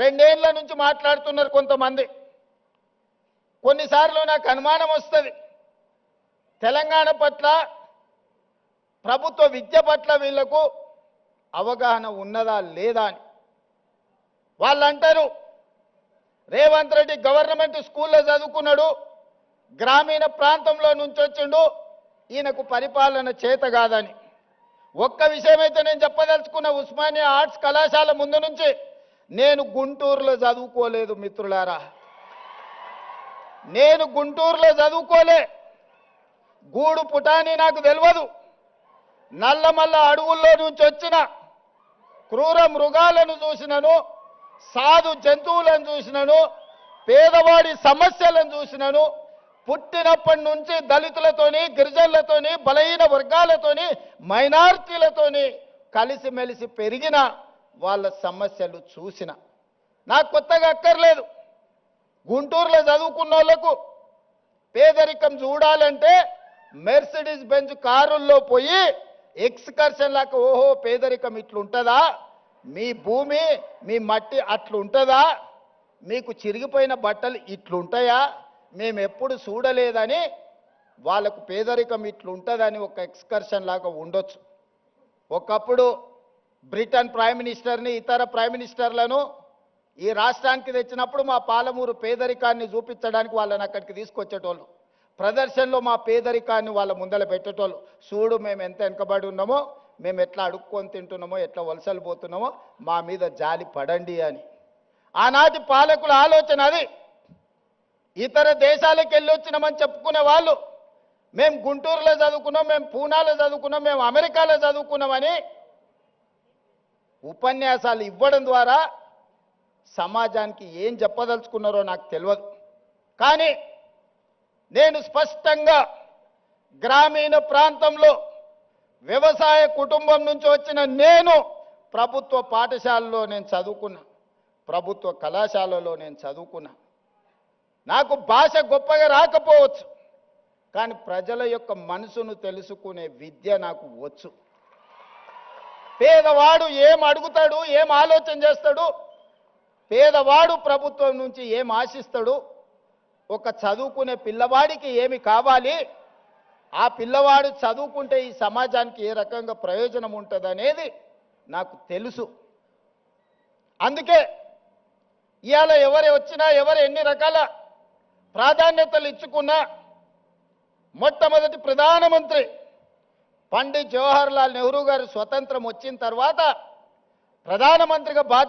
రెండేళ్ళ నుంచి మాట్లాడుతున్నారు కొంతమంది. కొన్నిసార్లు నాకు అనుమానం వస్తుంది. తెలంగాణ పట్ల ప్రభుత్వ విద్య పట్ల వీళ్ళకు అవగాహన ఉన్నదా లేదా అని. వాళ్ళు అంటారు రేవంత్ రెడ్డి గవర్నమెంట్ స్కూల్లో చదువుకున్నాడు గ్రామీణ ప్రాంతంలో నుంచి వచ్చిండు ఈయనకు పరిపాలన చేత కాదని. ఒక్క విషయం అయితే నేను చెప్పదలుచుకున్న ఉస్మానియా ఆర్ట్స్ కళాశాల ముందు నుంచి నేను గుంటూరులో చదువుకోలేదు మిత్రులారా. నేను గుంటూరులో చదువుకోలే. గూడు పుటాని నాకు తెలియదు నల్లమల్ల అడవుల్లో నుంచి వచ్చిన క్రూర మృగాలను చూసినను సాధు జంతువులను చూసినను పేదవాడి సమస్యలను చూసినను పుట్టినప్పటి నుంచి దళితులతోని గిరిజనులతోని బలహీన వర్గాలతోని మైనార్టీలతోని కలిసిమెలిసి పెరిగిన వాళ్ళ సమస్యలు చూసిన. నాకు కొత్తగా అక్కర్లేదు. గుంటూరులో చదువుకున్న వాళ్ళకు పేదరికం చూడాలంటే మెర్సిడీస్ బెంజ్ కారుల్లో పోయి ఎక్స్కర్షన్ లాగా ఓహో పేదరికం ఇట్లుంటుందా? మీ భూమి మీ మట్టి అట్లుంటుందా? మీకు చిరిగిపోయిన బట్టలు ఇట్లుంటాయా? మేము ఎప్పుడు చూడలేదని వాళ్ళకు పేదరికం ఇట్లుంటుందని ఒక ఎక్స్కర్షన్ లాగా ఉండొచ్చు. ఒకప్పుడు బ్రిటన్ ప్రైమ్ మినిస్టర్ని ఇతర ప్రైమ్ మినిస్టర్లను ఈ రాష్ట్రానికి తెచ్చినప్పుడు మా పాలమూరు పేదరికాన్ని చూపించడానికి వాళ్ళని అక్కడికి తీసుకొచ్చేటోళ్ళు. ప్రదర్శనలో మా పేదరికాన్ని వాళ్ళ ముందర పెట్టేటోళ్ళు. చూడు మేము ఎంత వెనకబడి ఉన్నామో మేము ఎట్లా అడుక్కొని తింటున్నామో ఎట్లా వలసలు పోతున్నామో మా మీద జాలి పడండి అని. ఆనాటి పాలకుల ఆలోచన అది. ఇతర దేశాలకు వెళ్ళొచ్చినామని చెప్పుకునే వాళ్ళు మేము గుంటూరులో చదువుకున్నాం మేము పూనాలో చదువుకున్నాం మేము అమెరికాలో చదువుకున్నామని ఉపన్యాసాలు ఇవ్వడం ద్వారా సమాజానికి ఏం చెప్పదలుచుకున్నారో నాకు తెలియదు కానీ నేను స్పష్టంగా గ్రామీణ ప్రాంతంలో వ్యవసాయ కుటుంబం నుంచి వచ్చిన నేను ప్రభుత్వ పాఠశాలలో నేను చదువుకున్నా. ప్రభుత్వ కళాశాలలో నేను చదువుకున్నా. నాకు భాష గొప్పగా రాకపోవచ్చు. కానీ ప్రజల యొక్క మనసును తెలుసుకునే విద్య నాకు వచ్చు. పేదవాడు ఏం అడుగుతాడు ఏం ఆలోచన చేస్తాడు పేదవాడు ప్రభుత్వం నుంచి ఏం ఆశిస్తాడు ఒక చదువుకునే పిల్లవాడికి ఏమి కావాలి ఆ పిల్లవాడు చదువుకుంటే ఈ సమాజానికి ఏ రకంగా ప్రయోజనం ఉంటుంది అనేది నాకు తెలుసు. అందుకే ఇవాళ ఎవరు వచ్చినా ఎవరు ఎన్ని రకాల ప్రాధాన్యతలు ఇచ్చుకున్నా మొట్టమొదటి ప్రధానమంత్రి పండిత్ జవహర్ లాల్ నెహ్రూ గారు స్వతంత్రం వచ్చిన తర్వాత ప్రధానమంత్రిగా బాధ్యత